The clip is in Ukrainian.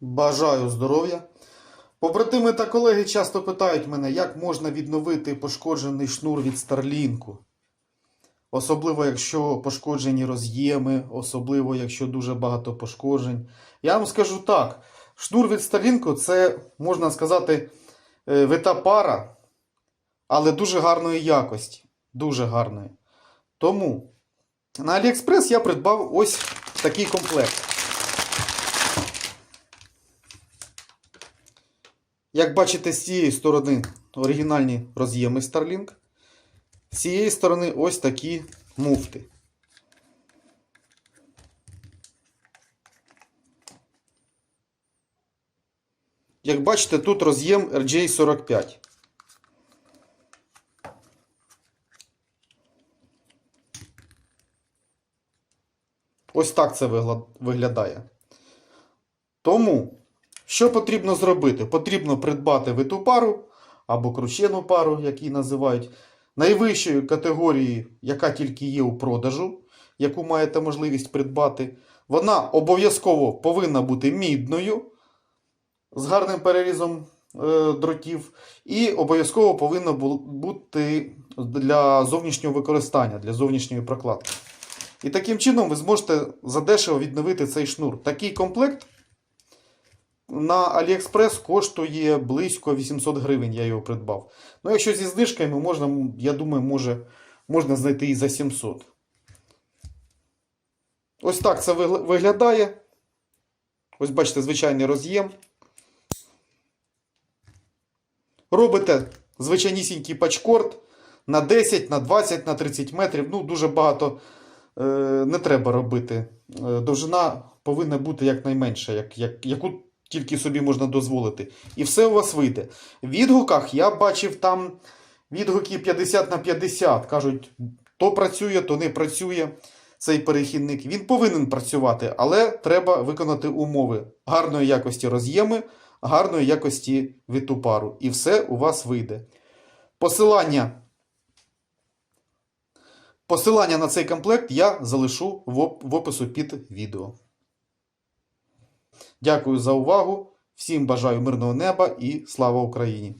Бажаю здоров'я. Побратими та колеги часто питають мене, як можна відновити пошкоджений шнур від Старлінку. Особливо, якщо пошкоджені роз'єми, особливо, якщо дуже багато пошкоджень. Я вам скажу так: шнур від Старлінку це, можна сказати, е, вита пара, але дуже гарної якості. Дуже гарної. Тому на Аліекспрес я придбав ось такий комплект. Як бачите, з цієї сторони оригінальні роз'єми Starlink, з цієї сторони ось такі муфти. Як бачите, тут роз'єм RJ45. Ось так це виглядає. Тому, що потрібно зробити? Потрібно придбати виту пару або кручену пару, як її називають, найвищої категорії, яка тільки є у продажу, яку маєте можливість придбати. Вона обов'язково повинна бути мідною з гарним перерізом е, дротів, і обов'язково повинна бути для зовнішнього використання, для зовнішньої прокладки. І таким чином ви зможете задешево відновити цей шнур. Такий комплект на AliExpress коштує близько 800 гривень, я його придбав. Ну, якщо зі знижками можна, я думаю, може, можна знайти і за 700. Ось так це виглядає. Ось бачите, звичайний роз'єм. Робите звичайнісінький пачкорд на 10, на 20, на 30 метрів. Ну, дуже багато е, не треба робити. Е, довжина повинна бути якнайменша, як, як, яку тільки собі можна дозволити. І все у вас вийде. В відгуках я бачив там відгуки 50 на 50. Кажуть, то працює, то не працює цей перехідник. Він повинен працювати, але треба виконати умови гарної якості роз'єми, гарної якості вітупару. І все у вас вийде. Посилання. Посилання на цей комплект я залишу в оп- в опису під відео. Дякую за увагу. Всім бажаю мирного неба і слава Україні!